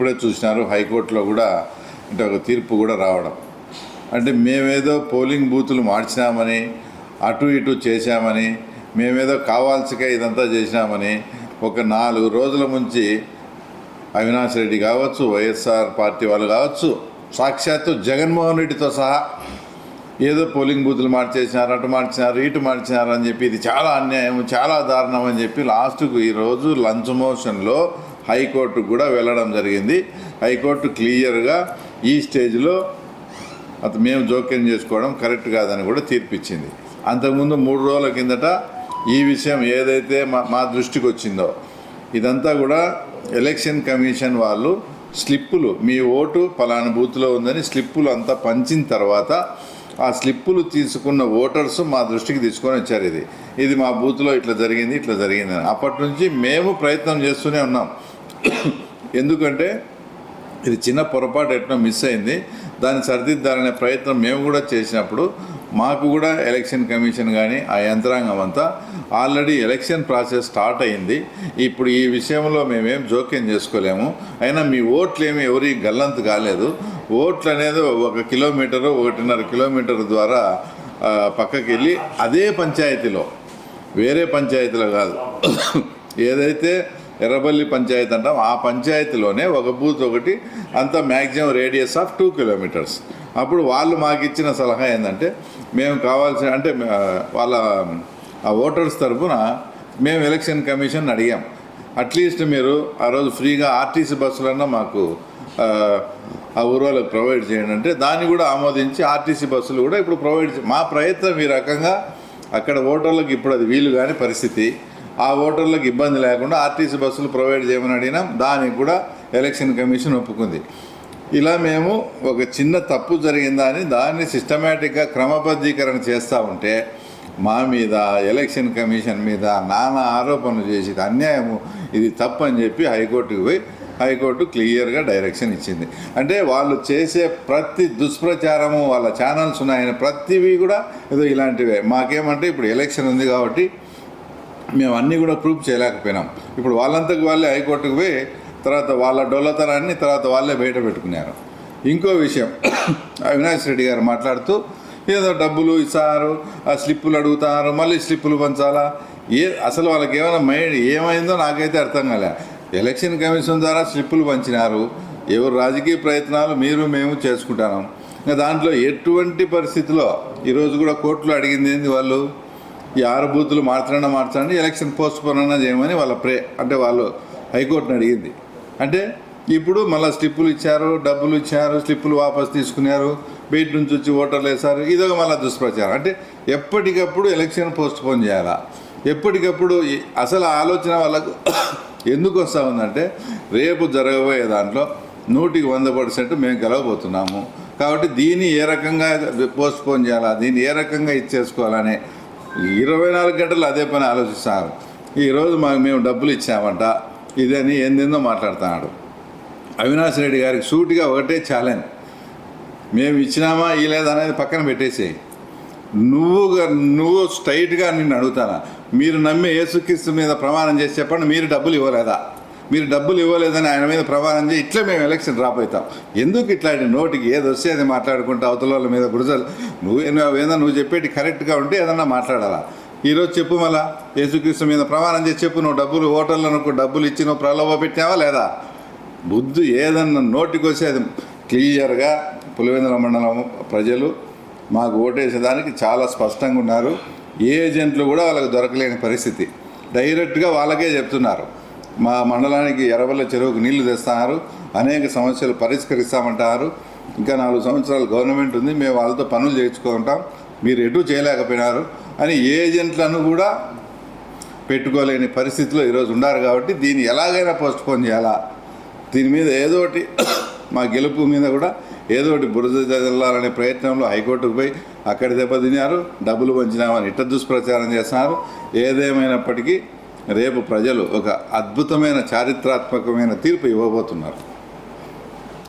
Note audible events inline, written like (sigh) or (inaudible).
ఇప్పుడే చూసినారు హైకోర్టులో కూడా అంటే ఒక తీర్పు కూడా రావడం. అంటే మేమేదో పోలింగ్ బూతులు మార్చినామని అటు ఇటు చేశామని మేమేదో కావాల్సిగా ఇదంతా చేసినామని ఒక నాలుగు రోజుల నుంచి అవినాష్ రెడ్డి కావచ్చు వైఎస్ఆర్ పార్టీ వాళ్ళు కావచ్చు సాక్షాత్తు జగన్మోహన్ రెడ్డితో సహా ఏదో పోలింగ్ బూతులు మార్చేసినారు అటు మార్చినారు ఇటు మార్చినారు అని చెప్పి ఇది చాలా అన్యాయం చాలా దారుణం అని చెప్పి లాస్ట్కు ఈరోజు లంచ్ మోషన్లో హైకోర్టుకు కూడా వెళ్ళడం జరిగింది. హైకోర్టు క్లియర్గా ఈ స్టేజ్లో అతను మేము జోక్యం చేసుకోవడం కరెక్ట్ కాదని కూడా తీర్పిచ్చింది. అంతకుముందు మూడు రోజుల కిందట ఈ విషయం ఏదైతే మా మా దృష్టికి వచ్చిందో ఇదంతా కూడా ఎలక్షన్ కమిషన్ వాళ్ళు స్లిప్పులు మీ ఓటు పలానా బూత్లో ఉందని స్లిప్పులు అంతా పంచిన తర్వాత ఆ స్లిప్పులు తీసుకున్న ఓటర్స్ మా దృష్టికి తీసుకొని వచ్చారు ఇది. ఇది మా బూత్లో ఇట్లా జరిగింది ఇట్లా జరిగింది అని అప్పటి నుంచి మేము ప్రయత్నం చేస్తూనే ఉన్నాం. ఎందుకంటే ఇది చిన్న పొరపాటు ఎట్లా మిస్ అయింది. దాన్ని సరిదిద్దాలనే ప్రయత్నం మేము కూడా చేసినప్పుడు మాకు కూడా ఎలక్షన్ కమిషన్ కానీ ఆ యంత్రాంగం అంతా ఆల్రెడీ ఎలక్షన్ ప్రాసెస్ స్టార్ట్ అయింది. ఇప్పుడు ఈ విషయంలో మేమేం జోక్యం చేసుకోలేము. అయినా మీ ఓట్లు ఏమి ఎవరి గల్లంతు కాలేదు. ఓట్లు అనేది ఒక కిలోమీటరు ఒకటిన్నర కిలోమీటర్ ద్వారా పక్కకి వెళ్ళి అదే పంచాయతీలో వేరే పంచాయతీలో కాదు. ఏదైతే ఎర్రబల్లి పంచాయతీ అంటాం. ఆ పంచాయతీలోనే ఒక బూత్ ఒకటి అంత maximum radius of two kilometres. అప్పుడు వాళ్ళు మాకు ఇచ్చిన సలహా ఏంటంటే మేము కావాల్సిన అంటే వాళ్ళ ఆ ఓటర్స్ తరఫున మేము ఎలక్షన్ కమిషన్ అడిగాం. అట్లీస్ట్ మీరు ఆ రోజు ఫ్రీగా ఆర్టీసీ బస్సులన్నా మాకు ఆ, ఆ ప్రొవైడ్ చేయండి అంటే దాన్ని కూడా ఆమోదించి ఆర్టీసీ బస్సులు కూడా ఇప్పుడు ప్రొవైడ్ చే- మా ప్రయత్నం ఈ రకంగా అక్కడ ఓటర్లకు ఇప్పుడు అది వీలు కాని పరిస్థితి. ఆ ఓటర్లకు ఇబ్బంది లేకుండా ఆర్టీసీ బస్సులు ప్రొవైడ్ చేయమని అడిగినాం. దానికి కూడా ఎలక్షన్ కమిషన్ ఒప్పుకుంది. ఇలా మేము ఒక చిన్న తప్పు జరిగిందా అని దాన్ని సిస్టమేటిక్గా క్రమబద్ధీకరణ చేస్తూ ఉంటే మా మీద ఎలక్షన్ కమిషన్ మీద నానా ఆరోపణలు చేసి అన్యాయము ఇది తప్పు అని చెప్పి హైకోర్టుకు పోయి హైకోర్టు క్లియర్గా డైరెక్షన్ ఇచ్చింది. అంటే వాళ్ళు చేసే ప్రతి దుష్ప్రచారము వాళ్ళ ఛానల్స్ ఉన్నాయని ప్రతివి కూడా ఏదో ఇలాంటివే. మాకేమంటే ఇప్పుడు ఎలక్షన్ ఉంది కాబట్టి మేము అన్నీ కూడా ప్రూఫ్ చేయలేకపోయినాం. ఇప్పుడు వాళ్ళంతకు వాళ్ళే హైకోర్టుకు పోయి తర్వాత వాళ్ళ డొల్లతనాన్ని తర్వాత వాళ్ళే బయట పెట్టుకున్నారు. ఇంకో విషయం (coughs) అవినాష్ రెడ్డి గారు మాట్లాడుతూ ఏదో డబ్బులు ఇస్తారు ఆ స్లిప్పులు అడుగుతారు మళ్ళీ స్లిప్పులు పంచాలా? ఏ అసలు వాళ్ళకి ఏమైనా మైండ్ ఏమైందో నాకైతే అర్థం కాలే. ఎలక్షన్ కమిషన్ ద్వారా స్లిప్పులు పంచినారు. ఎవరు రాజకీయ ప్రయత్నాలు మీరు మేము చేసుకుంటాం. ఇంకా దాంట్లో ఎటువంటి పరిస్థితిలో ఈరోజు కూడా కోర్టులో అడిగింది ఏంది వాళ్ళు? ఈ ఆరు బూతులు మార్చడన్నా మార్చండి ఎలక్షన్ పోస్ట్ పోన్ అన్నా చేయమని వాళ్ళ ప్రే అంటే వాళ్ళు హైకోర్టుని అడిగింది. అంటే ఇప్పుడు మళ్ళీ స్లిప్పులు ఇచ్చారు డబ్బులు ఇచ్చారు స్లిప్పులు వాపస్ తీసుకున్నారు బయట నుంచి వచ్చి ఓటర్లు వేశారు ఇదొక మళ్ళీ దుష్ప్రచారం. అంటే ఎప్పటికప్పుడు ఎలక్షన్ పోస్ట్ పోన్ చేయాలా? ఎప్పటికప్పుడు అసలు ఆలోచన వాళ్ళకు (coughs) ఎందుకు వస్తూ ఉందంటే రేపు జరగబోయే దాంట్లో నూటికి వంద పర్సెంట్ మేము గెలవబోతున్నాము. కాబట్టి దీన్ని ఏ రకంగా పోస్ట్ పోన్ చేయాలా? దీన్ని ఏ రకంగా ఇచ్చేసుకోవాలనే ఇరవై నాలుగు గంటలు అదే పని ఆలోచిస్తున్నారు ఈరోజు మాకు మేము డబ్బులు ఇచ్చామంట. ఇదని ఏందేందో మాట్లాడుతున్నాడు. అవినాష్ రెడ్డి గారికి సూటిగా ఒకటే ఛాలెంజ్ మేము ఇచ్చినామా ఇలేదా అనేది పక్కన పెట్టేసేయి నువ్వుగా నువ్వు స్ట్రైట్గా నిన్ను అడుగుతానా? మీరు నమ్మే యేసుక్రీస్తు మీద ప్రమాణం చేసి చెప్పండి మీరు డబ్బులు ఇవ్వలేదా? మీరు డబ్బులు ఇవ్వలేదని ఆయన మీద ప్రమాణం చేసి ఇట్లా మేము ఎలక్షన్ డ్రాప్ అవుతాం. ఎందుకు ఇట్లాంటి నోటికి ఏది వస్తే అది మాట్లాడుకుంటా అవతల వాళ్ళ మీద గుడిసెలు? నువ్వు ఏదైనా నువ్వు చెప్పేటి కరెక్ట్గా ఉంటే ఏదన్నా మాట్లాడాలా? ఈరోజు చెప్పు మళ్ళా యేసుక్రీస్తు మీద ప్రమాణం చేసి చెప్పు నువ్వు డబ్బులు ఓటర్లకు డబ్బులు ఇచ్చి నువ్వు ప్రలోభ పెట్టావా లేదా? బుద్ధి ఏదన్నా నోటికి వస్తే అది క్లియర్గా పులివెందుల మండలం ప్రజలు మాకు ఓటేసేదానికి చాలా స్పష్టంగా ఉన్నారు. ఏజెంట్లు కూడా వాళ్ళకి దొరకలేని పరిస్థితి. డైరెక్ట్గా వాళ్ళకే చెప్తున్నారు. మా మండలానికి ఎర్రవల్ల చెరువుకు నీళ్ళు తెస్తున్నారు. అనేక సమస్యలు పరిష్కరిస్తామంటారు. ఇంకా నాలుగు సంవత్సరాలు గవర్నమెంట్ ఉంది. మేము వాళ్ళతో పనులు చేయించుకుంటాం. మీరు ఎటు చేయలేకపోయినారు అని ఏజెంట్లను కూడా పెట్టుకోలేని పరిస్థితిలో ఈరోజు ఉన్నారు కాబట్టి దీన్ని ఎలాగైనా పోస్ట్ పోన్ చేయాలా? దీని మీద ఏదో ఒకటి (coughs) మా గెలుపు మీద కూడా ఏదో ఒకటి బురద చల్లాలనే ప్రయత్నంలో హైకోర్టుకు పోయి అక్కడ దెబ్బతిన్నారు. డబ్బులు పంచినామని ఇట్ట దుష్ప్రచారం చేస్తున్నారు. ఏదేమైనప్పటికీ రేపు ప్రజలు ఒక అద్భుతమైన చారిత్రాత్మకమైన తీర్పు ఇవ్వబోతున్నారు.